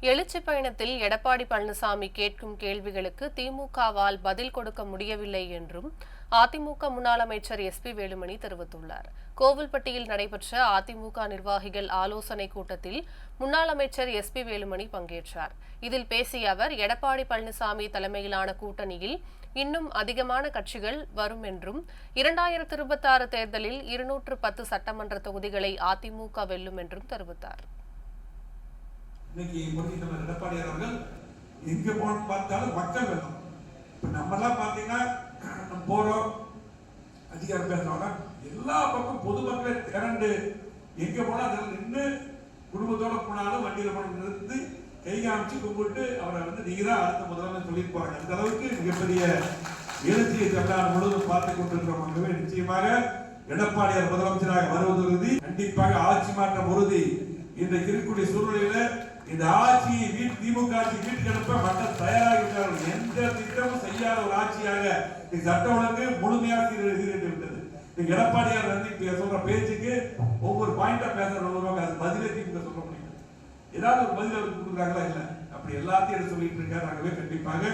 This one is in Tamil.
எழுச்சி பயணத்தில் எடப்பாடி பழனிசாமி கேட்கும் கேள்விகளுக்கு திமுகவால் பதில் கொடுக்க முடியவில்லை என்றும் அதிமுக முன்னாள் அமைச்சர் எஸ்பி வேலுமணி தெரிவித்துள்ளார். கோவில்பட்டியில் நடைபெற்ற அதிமுக நிர்வாகிகள் ஆலோசனை கூட்டத்தில் முன்னாள் அமைச்சர் எஸ்பி வேலுமணி பங்கேற்றார். இதில் பேசிய அவர் எடப்பாடி பழனிசாமி தலைமையிலான கூட்டணியில் இன்னும் அதிகமான கட்சிகள் வரும் என்றும் இரண்டாயிரத்தி இருபத்தாறு தேர்தலில் இருநூற்று பத்து சட்டமன்ற தொகுதிகளை அதிமுக வெல்லும் என்றும் தெரிவித்தார். இன்னைக்கு புரட்சித் தலைவர் எடப்பாடியார் அவர்கள் எங்கே போன பார்த்தாலும் மக்கள் வெள்ளம் இப்போ நம்ம பார்த்தீங்கன்னா பாத்தீங்கன்னா நம்ம போகிறோம் அதிகாரம் பேசுறோம்னா எல்லா பக்கம் பொதுமக்களை திரண்டு எங்கே போனால் அதில் நின்று குடும்பத்தோடு போனாலும் வண்டியில் போன நிறுத்தி கை காமிச்சு கும்பிட்டு அவரை வந்து நீங்கள் தான் அடுத்த முதல்வர் சொல்லியிருப்பாங்க அந்த அளவுக்கு மிகப்பெரிய எழுச்சியை தமிழ்நாடு முழுவதும் பார்த்து கொண்டிருக்கிறோம் ஆகவே நிச்சயமாக எடப்பாடியார் முதலமைச்சராக வருவது உறுதி கண்டிப்பாக ஆட்சி மாற்றம் உறுதி. இன்றைக்கு இருக்கக்கூடிய சூழ்நிலையில இந்த ஆட்சியை வீட்டு திமுக ஆட்சி வீட்டுக்கு மக்கள் தயாராக இருக்கிறார்கள் எந்த திட்டமும் செய்யாத ஒரு ஆட்சியாக சட்ட ஒழுங்கு முழுமையாக சீரழிந்து விட்டது. இந்த எடப்பாடியார் வந்து இப்ப சொல்ற பேச்சுக்கு ஒவ்வொரு பாயிண்டா பேசுற அது பதிலே திமுக சொல்ல முடியும் ஏதாவது ஒரு பதில் அவருக்கு கொடுக்குறாங்களா இல்ல? அப்படி எல்லாத்தையும் எடுத்து சொல்லிட்டு இருக்காரு. ஆகவே கண்டிப்பாக